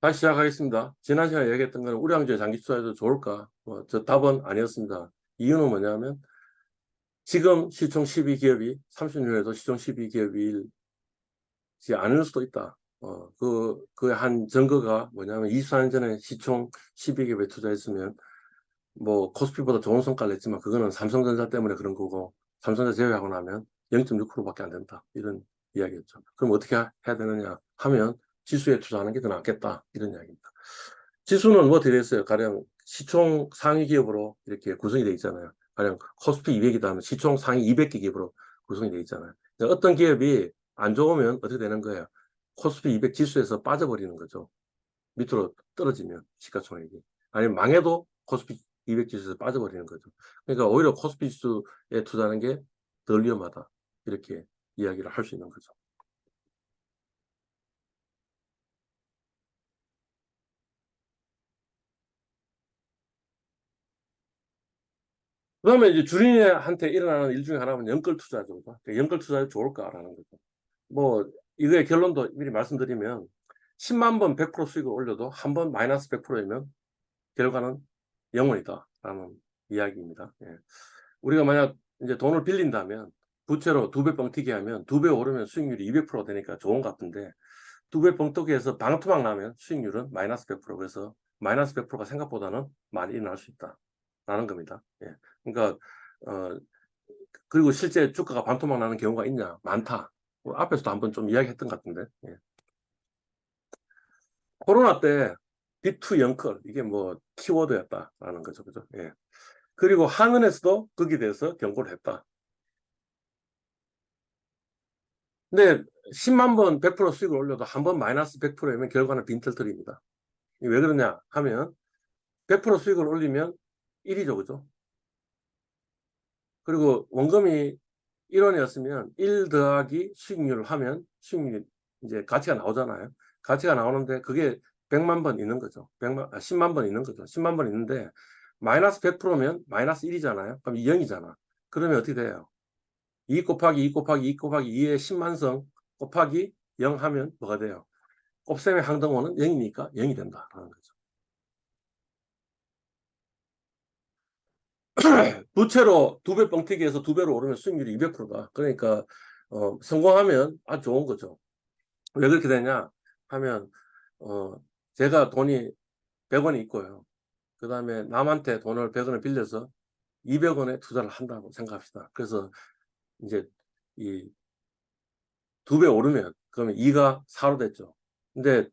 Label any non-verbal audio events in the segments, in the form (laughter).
다시 시작하겠습니다. 지난 시간에 얘기했던 거는 우량주의 장기 투자해도 좋을까? 뭐, 저 답은 아니었습니다. 이유는 뭐냐면 지금 시총 12기업이 30년에도 시총 12기업이 아닐 수도 있다. 어, 그, 그 한 증거가 뭐냐면 24년 전에 시총 12기업에 투자했으면 뭐 코스피보다 좋은 성과를 냈지만 그거는 삼성전자 때문에 그런 거고 삼성전자 제외하고 나면 0.6%밖에 안 된다. 이런 이야기였죠. 그럼 어떻게 해야 되느냐 하면 지수에 투자하는 게 더 낫겠다. 이런 이야기입니다. 지수는 뭐 되겠어요? 가령 시총 상위 기업으로 이렇게 구성이 되어 있잖아요. 가령 코스피 200이다 하면 시총 상위 200개 기업으로 구성이 되어 있잖아요. 어떤 기업이 안 좋으면 어떻게 되는 거예요? 코스피 200 지수에서 빠져버리는 거죠. 밑으로 떨어지면 시가총액이. 아니면 망해도 코스피 200 지수에서 빠져버리는 거죠. 그러니까 오히려 코스피 지수에 투자하는 게 덜 위험하다. 이렇게 이야기를 할 수 있는 거죠. 그 다음에 이제 주린이한테 일어나는 일 중에 하나는 연끌 투자죠. 그죠? 그러니까 연끌 투자가 좋을까라는 거죠. 뭐 이거의 결론도 미리 말씀드리면 10만 번 100% 수익을 올려도 한 번 마이너스 100%이면 결과는 영원이다 라는 이야기입니다. 예. 우리가 만약 이제 돈을 빌린다면 부채로 두 배 뻥튀기 하면 두 배 오르면 수익률이 200% 되니까 좋은 것 같은데 두 배 뻥튀기 해서 방토막 나면 수익률은 마이너스 100% 그래서 마이너스 100%가 생각보다는 많이 일어날 수 있다 라는 겁니다. 예. 그러니까 어 그리고 실제 주가가 반토막 나는 경우가 있냐? 많다. 뭐 앞에서도 한번 좀 이야기했던 것 같은데. 예. 코로나 때 B2 영컬 이게 뭐 키워드였다라는 거죠, 그죠? 예. 그리고 한은에서도 거기에 대해서 경고를 했다. 근데 10만 번 100% 수익을 올려도 한 번 마이너스 100%이면 결과는 빈털터리입니다. 왜 그러냐 하면 100% 수익을 올리면 1이죠, 그죠? 그리고 원금이 1원이었으면 1 더하기 수익률을 하면 수익률이 이제 가치가 나오잖아요. 가치가 나오는데 그게 100만 번 있는 거죠. 100만, 아, 10만 번 있는 거죠. 10만 번 있는데 마이너스 100%면 마이너스 1이잖아요. 그럼 0이잖아. 그러면 어떻게 돼요? 2 곱하기 2 곱하기 2 곱하기 2의 10만성 곱하기 0 하면 뭐가 돼요? 곱셈의 항등호는 0이니까 0이 된다라는 거죠. (clears throat) 부채로 두 배 뻥튀기해서 두 배로 오르면 수익률이 200%다. 그러니까 어, 성공하면 아주 좋은 거죠. 왜 그렇게 되냐 하면 어, 제가 돈이 100원이 있고요. 그 다음에 남한테 돈을 100원을 빌려서 200원에 투자를 한다고 생각합시다. 그래서 이제 이 두 배 오르면 그러면 2가 4로 됐죠. 근데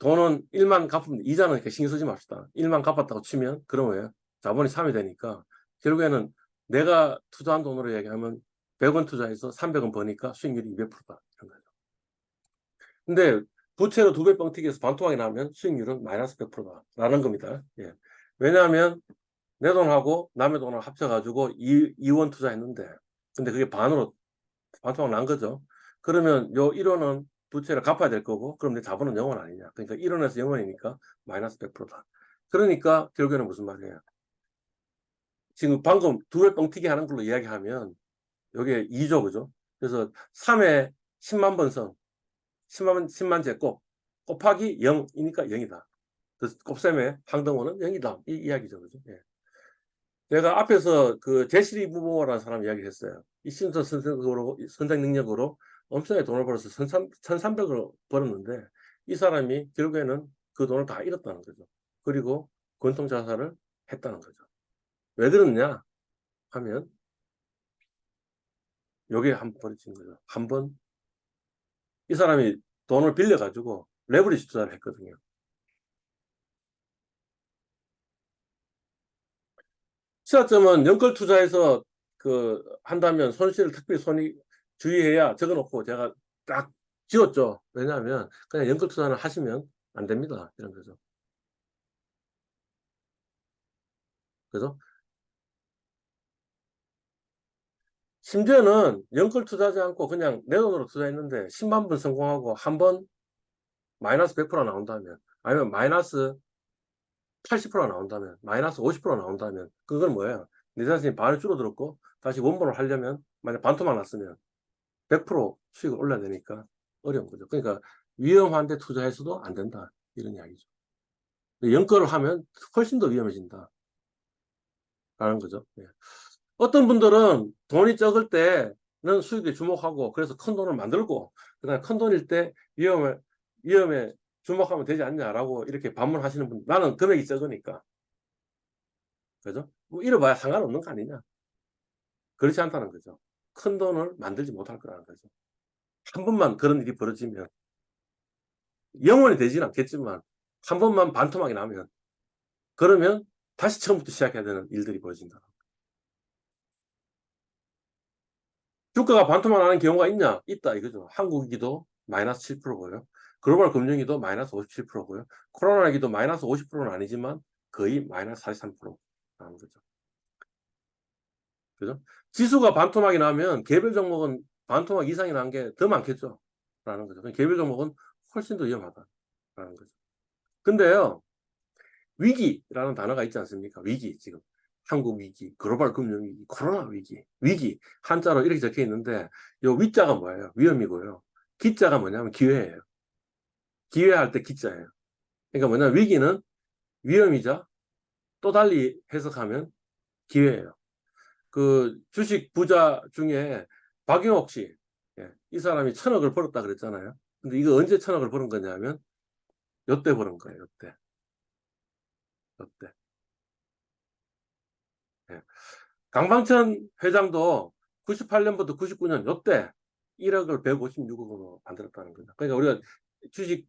돈은 1만 갚으면 이자는 이렇게 신경 쓰지 맙시다. 1만 갚았다고 치면 그러면 자본이 3이 되니까 결국에는 내가 투자한 돈으로 얘기하면 100원 투자해서 300원 버니까 수익률이 200%다. 이런 거죠. 근데 부채로 두 배 뻥튀기해서 반토막이 나면 수익률은 마이너스 100%다. 라는 겁니다. 예. 왜냐하면 내 돈하고 남의 돈을 합쳐가지고 2, 2원 투자했는데 근데 그게 반으로 반토막 난 거죠. 그러면 요 1원은 부채를 갚아야 될 거고 그럼 내 자본은 0원 아니냐. 그러니까 1원에서 0원이니까 마이너스 100%다. 그러니까 결국에는 무슨 말이에요? 지금 방금 두배 뻥튀기 하는 걸로 이야기하면 요게 2죠, 그죠? 그래서 3에 10만 번성 10만, 10만 제곱 곱하기 0이니까 0이다. 그래서 곱셈의 항등호는 0이다. 이 이야기죠, 그죠? 예. 내가 앞에서 그 제시리 부모라는 사람 이야기를 했어요. 이 신선 선생으로, 선생 능력으로 엄청나게 돈을 벌어서 1300을 벌었는데 이 사람이 결국에는 그 돈을 다 잃었다는 거죠. 그리고 권통 자살을 했다는 거죠. 왜 그러느냐 하면 요게 한번 벌어진 거죠. 한 번 이 사람이 돈을 빌려가지고 레버리지 투자를 했거든요. 시사점은 연끌 투자해서 그 한다면 손실을 특별히 손이 주의해야 적어놓고 제가 딱 지웠죠. 왜냐하면 그냥 연끌 투자는 하시면 안 됩니다. 이런 거죠. 그죠? 심지어는 연끌 투자하지 않고 그냥 내 돈으로 투자했는데 10만 번 성공하고 한 번 마이너스 100% 나온다면 아니면 마이너스 80% 나온다면 마이너스 50% 나온다면 그건 뭐예요? 내 자신이 반을 줄어들었고 다시 원본을 하려면 만약 반토막 났으면 100% 수익을 올려야 되니까 어려운 거죠. 그러니까 위험한데 투자해서도 안 된다. 이런 이야기죠. 연결을 하면 훨씬 더 위험해진다. 라는 거죠. 예. 어떤 분들은 돈이 적을 때는 수익에 주목하고 그래서 큰 돈을 만들고 그다음에 큰 돈일 때 위험에 위험에 주목하면 되지 않냐라고 이렇게 반문하시는 분 나는 금액이 적으니까 그죠? 뭐 잃어봐야 상관없는 거 아니냐 그렇지 않다는 거죠. 큰 돈을 만들지 못할 거라는 거죠. 한 번만 그런 일이 벌어지면 영원히 되지는 않겠지만 한 번만 반토막이 나면 그러면 다시 처음부터 시작해야 되는 일들이 벌어진다. 주가가 반토막 나는 경우가 있냐? 있다 이거죠. 한국이기도 마이너스 7%고요. 글로벌 금융위도 마이너스 57%고요. 코로나기도 마이너스 50%는 아니지만 거의 마이너스 43%라는 거죠. 그죠? 지수가 반토막이 나면 개별 종목은 반토막 이상이 난 게 더 많겠죠. 라는 거죠. 그러니까 개별 종목은 훨씬 더 위험하다라는 거죠. 근데요, 위기라는 단어가 있지 않습니까? 위기, 지금. 한국 위기, 글로벌 금융 위기, 코로나 위기, 위기. 한자로 이렇게 적혀 있는데, 요 위자가 뭐예요? 위험이고요. 기자가 뭐냐면 기회예요. 기회할 때 기자예요. 그러니까 뭐냐면 위기는 위험이자 또 달리 해석하면 기회예요. 그 주식 부자 중에 박영옥 씨, 예, 이 사람이 천억을 벌었다 그랬잖아요. 근데 이거 언제 천억을 벌은 거냐면 요때 벌은 거예요. 요때. 요때. 예. 강방천 회장도 98년부터 99년 요때 1억을 156억으로 만들었다는 거죠. 그러니까 우리가 주식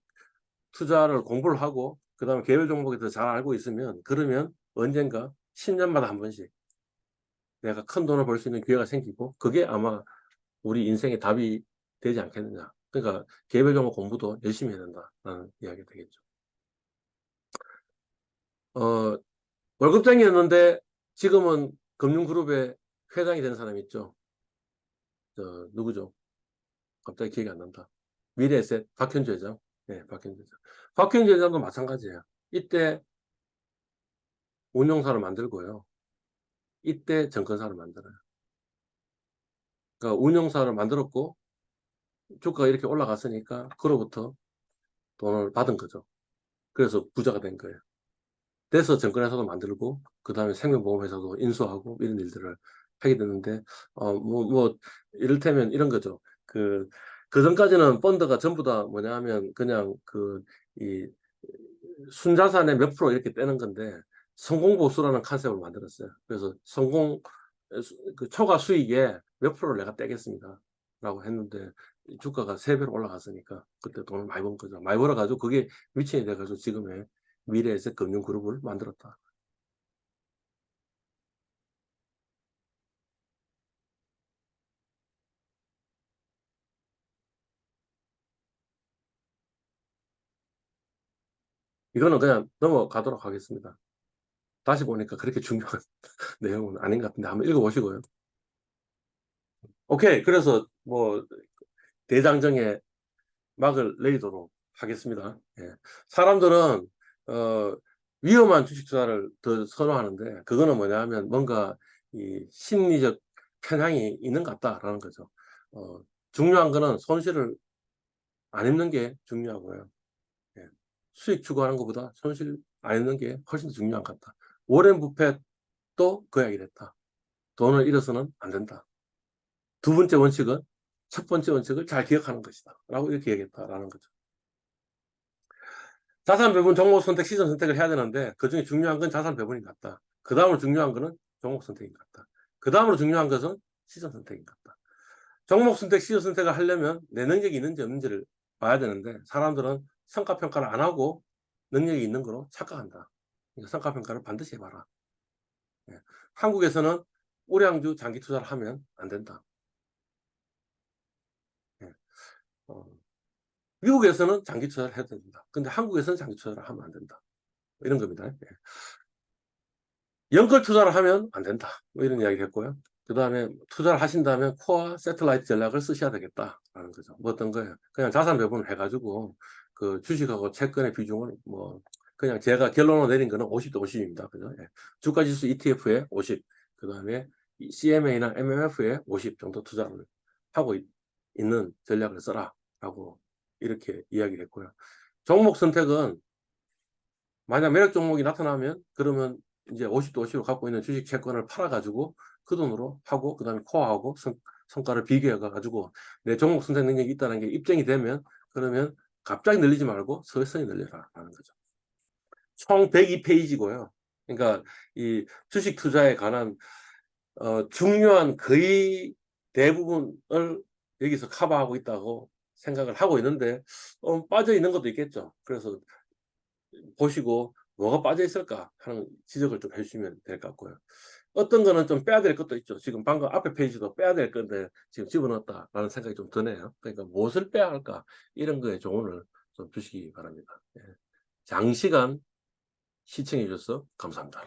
투자를 공부를 하고 그 다음에 개별 종목에 더 잘 알고 있으면 그러면 언젠가 10년마다 한 번씩 내가 큰 돈을 벌 수 있는 기회가 생기고 그게 아마 우리 인생의 답이 되지 않겠느냐. 그러니까 개별 종목 공부도 열심히 해야 된다라는 이야기가 되겠죠. 어, 월급쟁이였는데 지금은 금융그룹의 회장이 된 사람 있죠. 저, 누구죠? 갑자기 기억이 안 난다. 미래에셋 박현주 회장. 네, 박현주 회장. 박현주 회장도 마찬가지예요. 이때 운용사를 만들고요. 이때 정권사를 만들어요. 그러니까 운용사를 만들었고 주가가 이렇게 올라갔으니까 그로부터 돈을 받은 거죠. 그래서 부자가 된 거예요. 돼서 정권회사도 만들고 그 다음에 생명보험회사도 인수하고 이런 일들을 하게 되는데 어뭐뭐 뭐 이를테면 이런 거죠. 그 그전까지는 펀드가 전부 다 뭐냐 하면 그냥 그 이 순자산의 몇 프로 이렇게 떼는 건데 성공보수라는 컨셉을 만들었어요. 그래서 성공 그 초과 수익에 몇 프로를 내가 떼겠습니다. 라고 했는데 주가가 세 배로 올라갔으니까 그때 돈을 많이 번 거죠. 많이 벌어가지고 그게 미친이 돼가지고 지금의 미래에서 금융그룹을 만들었다. 이거는 그냥 넘어가도록 하겠습니다. 다시 보니까 그렇게 중요한 (laughs) 내용은 아닌 것 같은데 한번 읽어보시고요. 오케이. 그래서 뭐 대장정에 막을 내리도록 하겠습니다. 예. 사람들은 어, 위험한 주식 투자를 더 선호하는데 그거는 뭐냐 하면 뭔가 이 심리적 편향이 있는 것 같다라는 거죠. 어, 중요한 거는 손실을 안 입는 게 중요하고요. 예. 수익 추구하는 것보다 손실 안 입는 게 훨씬 더 중요한 것 같다. 워렌 부펫도 그 이야기를 했다. 돈을 잃어서는 안 된다. 두 번째 원칙은 첫 번째 원칙을 잘 기억하는 것이다. 라고 이렇게 얘기했다라는 거죠. 자산 배분 종목 선택 시점 선택을 해야 되는데 그 중에 중요한 건 자산 배분인 것 같다. 그 다음으로 중요한 거는 종목 선택인 것 같다. 그 다음으로 중요한 것은 시점 선택인 것 같다. 종목 선택, 시점 선택을 하려면 내 능력이 있는지 없는지를 봐야 되는데 사람들은 성과평가를 안 하고 능력이 있는 거로 착각한다. 그러니까 성과평가를 반드시 해봐라. 예. 한국에서는 우량주 장기 투자를 하면 안 된다. 예. 어, 미국에서는 장기 투자를 해도 된다. 근데 한국에서는 장기 투자를 하면 안 된다. 뭐 이런 겁니다. 예. 연끌 투자를 하면 안 된다. 뭐 이런 이야기를 했고요. 그 다음에 투자를 하신다면 코어 세틀라이트 전략을 쓰셔야 되겠다라는 거죠. 뭐 어떤 거예요? 그냥 자산 배분을 해가지고 그 주식하고 채권의 비중을 뭐 그냥 제가 결론을 내린 거는 50대 50입니다. 그죠? 예. 주가 지수 ETF에 50, 그 다음에 CMA나 MMF에 50 정도 투자를 하고 있, 는 전략을 써라 라고 이렇게 이야기를 했고요. 종목 선택은 만약 매력 종목이 나타나면 그러면 이제 50도 50로 갖고 있는 주식 채권을 팔아가지고 그 돈으로 하고 그 다음에 코어하고 성, 성과를 비교해 가지고 내 종목 선택 능력이 있다는 게 입증이 되면 그러면 갑자기 늘리지 말고 서서히 늘려라 하는 거죠. 총 102페이지고요. 그러니까 이 주식 투자에 관한 어, 중요한 거의 대부분을 여기서 커버하고 있다고 생각을 하고 있는데 어, 빠져 있는 것도 있겠죠. 그래서 보시고 뭐가 빠져 있을까 하는 지적을 좀 해주시면 될 것 같고요. 어떤 거는 좀 빼야 될 것도 있죠. 지금 방금 앞에 페이지도 빼야 될 건데 지금 집어넣었다라는 생각이 좀 드네요. 그러니까 무엇을 빼야 할까 이런 거에 조언을 좀 주시기 바랍니다. 예. 장시간 시청해 주셔서 감사합니다.